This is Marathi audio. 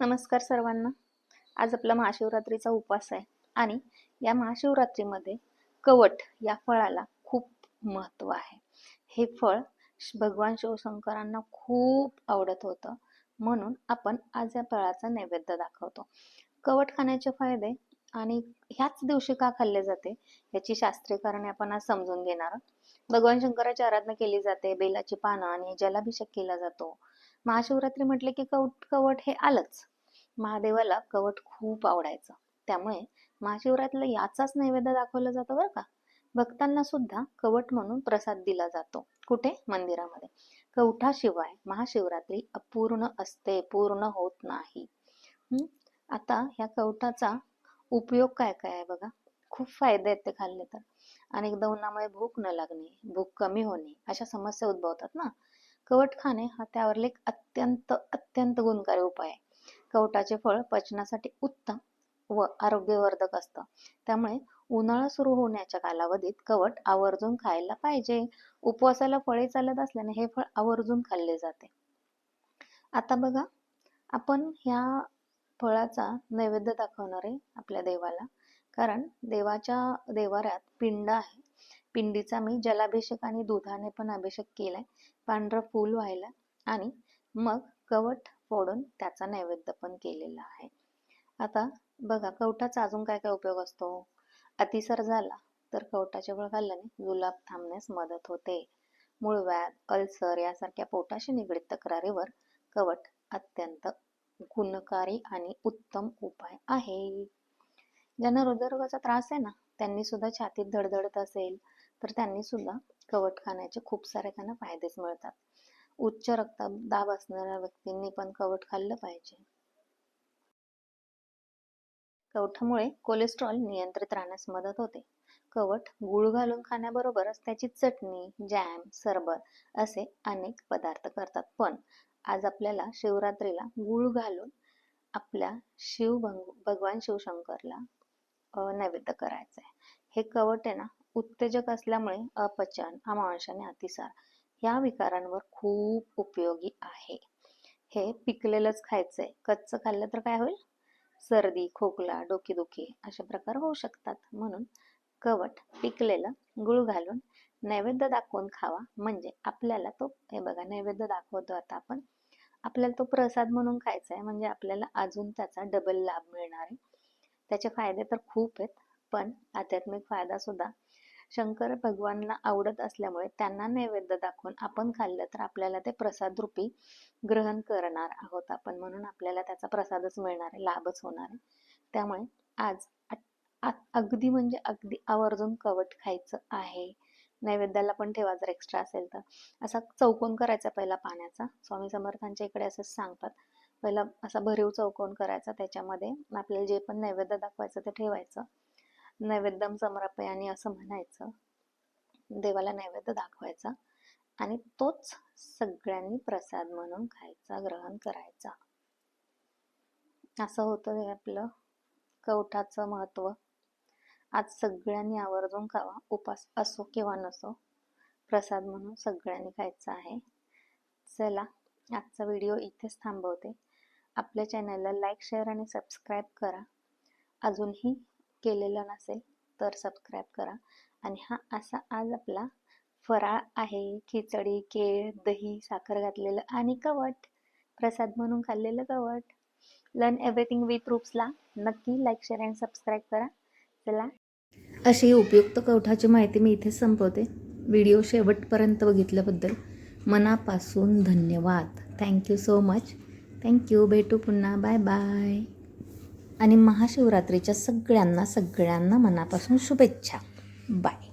नमस्कार सर्वांना. आज आपला महाशिवरात्रीचा उपवास आहे आणि या महाशिवरात्रीमध्ये कवट या फळाला खूप महत्त्व आहे. हे फळ भगवान शिवशंकरांना खूप आवडत होतं. म्हणून आपण आज या फळाचा नैवेद्य दाखवतो. कवट खाण्याचे फायदे आणि ह्याच दिवशी का खाल्ले जाते याची शास्त्रीय कारणे आपण आज समजून घेणार भगवान शंकराची आराधना केली जाते. बेलाची पानं आणि जलाभिषेक केला जातो. महाशिवरात्री म्हटले की कवट कवट हे आलंच. महादेवाला कवट खूप आवडायचं. त्यामुळे महाशिवरात्रीला याचाच नैवेद्य दाखवला जातो बरं का? भक्तांना सुद्धा कवट म्हणून प्रसाद दिला जातो. कुठे? मंदिरामध्ये. कवठाशिवाय महाशिवरात्री अपूर्ण असते पूर्ण होत नाही. आता ह्या कवठाचा उपयोग काय काय आहे बघा? खूप फायदे आहेत ते खाल्ले तर. अनेकदा उन्हामुळे भूक न लागणे भूक कमी होणे अशा समस्या उद्भवतात ना? कवट खाणे हा त्यावरील एक अत्यंत अत्यंत गुणकारी उपाय आहे. कवटाचे फळ पचनासाठी उत्तम व आरोग्यवर्धक असतं. त्यामुळे उन्हाळा सुरू होण्याच्या कालावधीत कवट आवर्जून खायला पाहिजे. उपवासाला फळे चालत असल्याने हे फळ आवर्जून खाल्ले जाते. आता बघा आपण ह्या फळाचा नैवेद्य दाखवणार आहे आपल्या देवाला. कारण देवाच्या देवाऱ्यात पिंड आहे. पिंडीचा मी जलाभिषेक आणि दुधाने पण अभिषेक केलाय. पांढरं फूल व्हायला आणि मग कवट फोडून त्याचा नैवेद्य पण केलेला आहे. आता बघा कवटाचा अजून काय काय उपयोग असतो? अतिसार झाला तर कवटाचे फळ खाल्ल्याने जुलाब थांबण्यास मदत होते. मूळव्याध अल्सर यासारख्या पोटाशी निगडीत तक्रारीवर कवट अत्यंत गुणकारी आणि उत्तम उपाय आहे. ज्यांना हृदयरोगाचा त्रास आहे ना त्यांनी सुद्धा छातीत धडधडत असेल तर त्यांनी सुद्धा कवट खाण्याचे खूप सारे त्यांना फायदेच मिळतात. उच्च रक्तदाब असणाऱ्या व्यक्तींनी पण कवट खाल्लं पाहिजे. कवठामुळे कोलेस्ट्रॉल नियंत्रित राहण्यास मदत होते. कवट गुळ घालून खाण्याबरोबरच त्याची चटणी जॅम सरबत असे अनेक पदार्थ करतात. पण आज आपल्याला शिवरात्रीला गुळ घालून आपल्या शिव भगवान शिवशंकरला नैवेद्य करायचा आहे हे कवट आहे ना उत्तेजक असल्यामुळे अपचन अमावास्या आणि अतिसार या विकारांवर खूप उपयोगी आहे. हे पिकलेलंच खायचंय. कच्चं खाल्लं तर काय होईल? सर्दी खोकला डोकेदुखी असे प्रकार होऊ शकतात. म्हणून कवट पिकलेलं गुळ घालून नैवेद्य दाखवून खावा. म्हणजे आपल्याला तो हे बघा नैवेद्य दाखवतो आता आपण. आपल्याला तो प्रसाद म्हणून खायचा आहे म्हणजे आपल्याला अजून त्याचा डबल लाभ मिळणार आहे. त्याचे फायदे तर खूप आहेत. पण आध्यात्मिक फायदा सुद्धा शंकर भगवानला आवडत असल्यामुळे त्यांना नैवेद्य दाखवून आपण खाल्लं तर आपल्याला ते प्रसाद रूपी ग्रहण करणार आहोत आपण. म्हणून आपल्याला त्याचा प्रसादच मिळणार आहे लाभच होणार आहे. त्यामुळे आज अगदी म्हणजे अगदी आवर्जून कवट खायचं आहे. नैवेद्याला पण ठेवा जर एक्स्ट्रा असेल तर. असा चौकोन करायचा पहिला पाण्याचा. स्वामी समर्थांच्या इकडे असंच सांगतात. पहिला असा भरीव चौकोन करायचा त्याच्यामध्ये आपल्याला जे पण नैवेद्य दाखवायचं ते ठेवायचं. नैवेद्यम समर्पयाने असं म्हणायचं. देवाला नैवेद्य दाखवायचा आणि तोच सगळ्यांनी प्रसाद म्हणून खायचा ग्रहण करायचा. असं होतं आपलं कवठाचं महत्त्व आज सगळ्यांनी आवर्जून खावा उपास असो किंवा नसो प्रसाद म्हणून सगळ्यांनी खायचा आहे. चला आजचा व्हिडिओ इथेच थांबवते. आपल्या चॅनलला लाईक शेअर आणि सबस्क्राईब करा. अजूनही केलेलं नसेल तर सबस्क्राईब करा. आणि हा असा आज आपला फराळ आहे. खिचडी केळ दही साखर घातलेलं आणि कवट प्रसाद म्हणून खाल्लेलं कवट लर्न एव्हरीथिंग विथ रूप्सला नक्की लाईक शेअर अँड सबस्क्राईब करा. चला. अशी उपयुक्त कवठाची माहिती मी इथे संपवते. व्हिडिओ शेवटपर्यंत बघितल्याबद्दल मनापासून धन्यवाद. थँक्यू सो मच थँक्यू भेटू पुन्हा. बाय बाय आणि महाशिवरात्रीच्या सगळ्यांना सगळ्यांना मनापासून शुभेच्छा. बाय.